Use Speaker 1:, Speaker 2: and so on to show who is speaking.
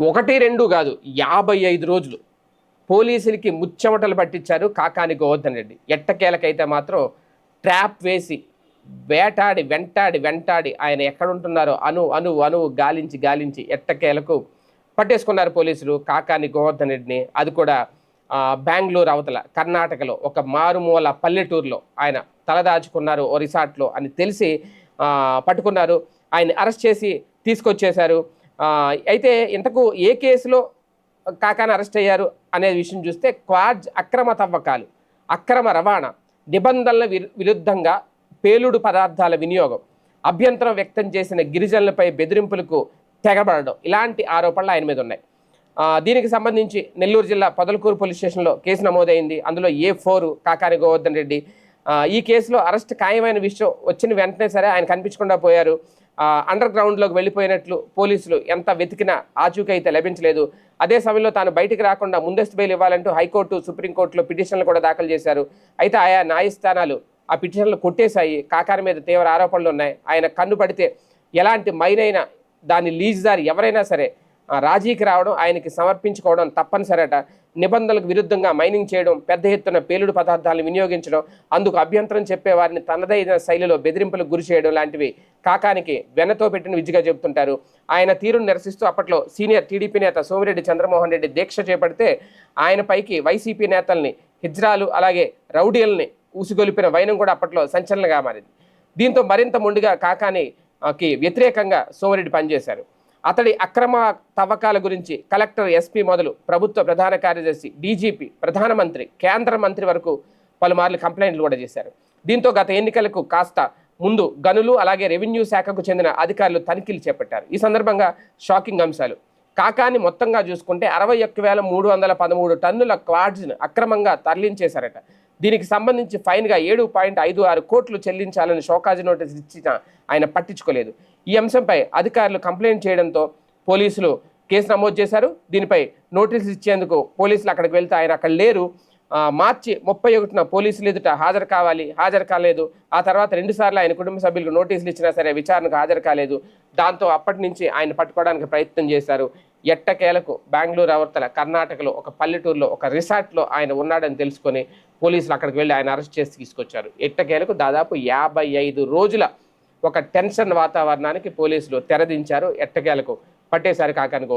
Speaker 1: ఒకటి రెండు కాదు యాభై ఐదు రోజులు పోలీసులకి ముచ్చెమటలు పట్టించారు కాకాని గోవర్ధన్ రెడ్డి. ఎట్టకేలకైతే మాత్రం ట్రాప్ వేసి వేటాడి వెంటాడి వెంటాడి ఆయన ఎక్కడుంటున్నారో అను అను అను గాలించి గాలించి ఎట్టకేలకు పట్టేసుకున్నారు పోలీసులు కాకాని గోవర్ధన్ రెడ్డిని. అది కూడా బెంగళూరు అవతల కర్ణాటకలో ఒక మారుమూల పల్లెటూరులో ఆయన తలదాచుకున్నారు ఓ రిసార్ట్లో అని తెలిసి పట్టుకున్నారు. ఆయన అరెస్ట్ చేసి తీసుకొచ్చేశారు. అయితే ఇంతకు ఏ కేసులో కాకాని అరెస్ట్ అయ్యారు అనే విషయం చూస్తే క్వాజ్ అక్రమ తవ్వకాలు అక్రమ రవాణా నిబంధనల విరుద్ధంగా పేలుడు పదార్థాల వినియోగం అభ్యంతరం వ్యక్తం చేసిన గిరిజనులపై బెదిరింపులకు తెగబడడం ఇలాంటి ఆరోపణలు ఆయన మీద ఉన్నాయి. దీనికి సంబంధించి నెల్లూరు జిల్లా పొదలకూరు పోలీస్ స్టేషన్లో కేసు నమోదైంది. అందులో ఏ ఫోర్ కాకాని గోవర్ధన్ రెడ్డి ఈ కేసులో అరెస్ట్ ఖాయమైన విషయం వచ్చిన వెంటనే సరే ఆయన కనిపించకుండా పోయారు. అండర్ గ్రౌండ్లోకి వెళ్ళిపోయినట్లు పోలీసులు ఎంత వెతికినా ఆచూకీ అయితే లభించలేదు. అదే సమయంలో తాను బయటికి రాకుండా ముందస్తు బెయిల్ ఇవ్వాలంటూ హైకోర్టు సుప్రీంకోర్టులో పిటిషన్లు కూడా దాఖలు చేశారు. అయితే ఆయా న్యాయస్థానాలు ఆ పిటిషన్లు కొట్టేశాయి. కాకార మీద తీవ్ర ఆరోపణలు ఉన్నాయి. ఆయన కన్ను పడితే ఎలాంటి మైనైనా దాని లీజుదారి ఎవరైనా సరే రాజీకి రావడం ఆయనకి సమర్పించుకోవడం తప్పనిసరట. నిబంధనలకు విరుద్ధంగా మైనింగ్ చేయడం పెద్ద ఎత్తున పేలుడు పదార్థాలను వినియోగించడం అందుకు అభ్యంతరం చెప్పే వారిని తనదైన శైలిలో బెదిరింపులకు గురి చేయడం లాంటివి కాకానికి వెనతో పెట్టిన విద్యగా చెబుతుంటారు. ఆయన తీరును నిరసిస్తూ అప్పట్లో సీనియర్ టీడీపీ నేత సోమిరెడ్డి చంద్రమోహన్ రెడ్డి దీక్ష చేపడితే ఆయనపైకి వైసీపీ నేతల్ని హిజ్రాలు అలాగే రౌడీల్ని ఊసిగొలిపిన వైనం కూడా అప్పట్లో సంచలనంగా మారింది. దీంతో మరింత ముందుగా కాకానికి వ్యతిరేకంగా సోమిరెడ్డి పనిచేశారు. అతడి అక్రమ తవ్వకాల గురించి కలెక్టర్ ఎస్పీ మొదలు ప్రభుత్వ ప్రధాన కార్యదర్శి డీజీపీ ప్రధానమంత్రి కేంద్ర మంత్రి వరకు పలుమార్లు కంప్లైంట్లు కూడా చేశారు. దీంతో గత ఎన్నికలకు కాస్త ముందు గనులు అలాగే రెవెన్యూ శాఖకు చెందిన అధికారులు తనిఖీలు చేపట్టారు. ఈ సందర్భంగా షాకింగ్ అంశాలు. కాకాని మొత్తంగా చూసుకుంటే అరవై ఒక్క వేల మూడు వందల పదమూడు టన్నుల క్వాడ్స్ను అక్రమంగా తరలించేశారట. దీనికి సంబంధించి ఫైన్గా ఏడు పాయింట్ ఐదు ఆరు కోట్లు చెల్లించాలని షోకాజీ నోటీస్ ఇచ్చిన ఆయన పట్టించుకోలేదు. ఈ అంశంపై అధికారులు కంప్లైంట్ చేయడంతో పోలీసులు కేసు నమోదు చేశారు. దీనిపై నోటీసులు ఇచ్చేందుకు పోలీసులు అక్కడికి వెళ్తే ఆయన అక్కడ లేరు. మార్చి ముప్పై ఒకటిన పోలీసులు ఎదుట హాజరు కావాలి హాజరు కాలేదు. ఆ తర్వాత రెండుసార్లు ఆయన కుటుంబ సభ్యులకు నోటీసులు ఇచ్చినా సరే విచారణకు హాజరు కాలేదు. దాంతో అప్పటి నుంచి ఆయన పట్టుకోవడానికి ప్రయత్నం చేశారు. ఎట్టకేలకు బెంగళూరు అవతల కర్ణాటకలో ఒక పల్లెటూరులో ఒక రిసార్ట్లో ఆయన ఉన్నాడని తెలుసుకొని పోలీసులు అక్కడికి వెళ్ళి ఆయన అరెస్ట్ చేసి తీసుకొచ్చారు. ఎట్టకేలకు దాదాపు యాభై ఐదు రోజుల ఒక టెన్షన్ వాతావరణానికి పోలీసులు తెరదించారు. ఎట్టకేలకు పట్టేశారు కాకాని